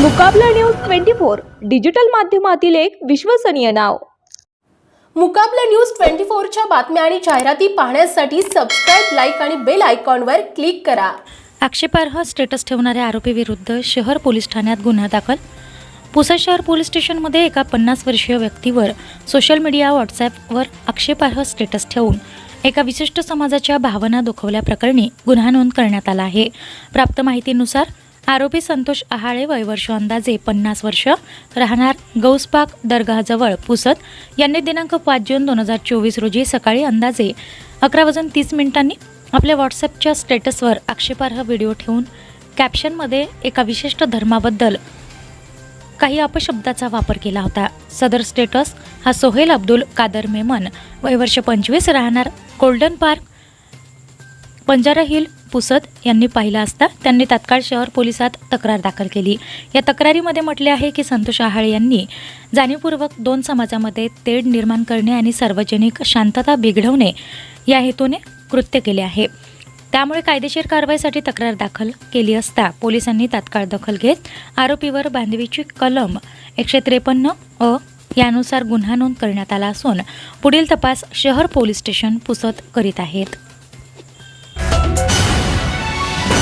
Muqabla news twenty four digital माध्यमातील एक विश्वसनीय नाव. मुकाबला न्यूज ट्वेंटी फोरच्या बातम्या आणि जाहिराती पाहण्यासाठी सबस्क्राईब लाईक आणि बेल आयकॉनवर क्लिक करा. आक्षेपार्ह स्टेटस ठेवणाऱ्या आरोपीविरुद्ध शहर पोलीस ठाण्यात गुन्हा दाखल. पुसद शहर पोलीस स्टेशनमध्ये एका पन्नास वर्षीय व्यक्तीवर सोशल मीडिया व्हॉट्सॲपवर आक्षेपार्ह स्टेटस ठेवून एका विशिष्ट समाजाच्या भावना दुखवल्याप्रकरणी गुन्हा नोंद करण्यात आला आहे. प्राप्त माहितीनुसार आरोपी संतोष आहाळे वयवर्ष अंदाजे पन्नास वर्ष. राहणार गौसबाग दर्गाजवळ पुसत यांनी दिनांक पाच जून दोन हजार चोवीस रोजी सकाळी अंदाजे अकरा वाजून तीस मिनिटांनी आपल्या व्हॉट्सअपच्या स्टेटसवर आक्षेपार्ह व्हिडिओ ठेवून कॅप्शनमध्ये एका विशिष्ट धर्माबद्दल काही अपशब्दाचा वापर केला होता. सदर स्टेटस हा सोहेल अब्दुल कादर मेमन वयवर्ष पंचवीस राहणार golden park Panjara hill Pusad यांनी पाहिला असता त्यांनी तात्काळ शहर पोलिसात तक्रार दाखल केली. या तक्रारीमध्ये म्हटले आहे की संतोष आहाळे यांनी जाणीवपूर्वक दोन समाजामध्ये तेढ निर्माण करणे आणि सार्वजनिक शांतता बिघडवणे या हेतूने कृत्य केले आहे. त्यामुळे कायदेशीर कारवाईसाठी तक्रार दाखल केली असता पोलिसांनी तात्काळ दखल घेत आरोपीवर बांधवीची कलम एकशे त्रेपन्न अ यानुसार गुन्हा नोंद करण्यात आला असून पुढील तपास शहर पोलीस स्टेशन पुसत करीत आहेत.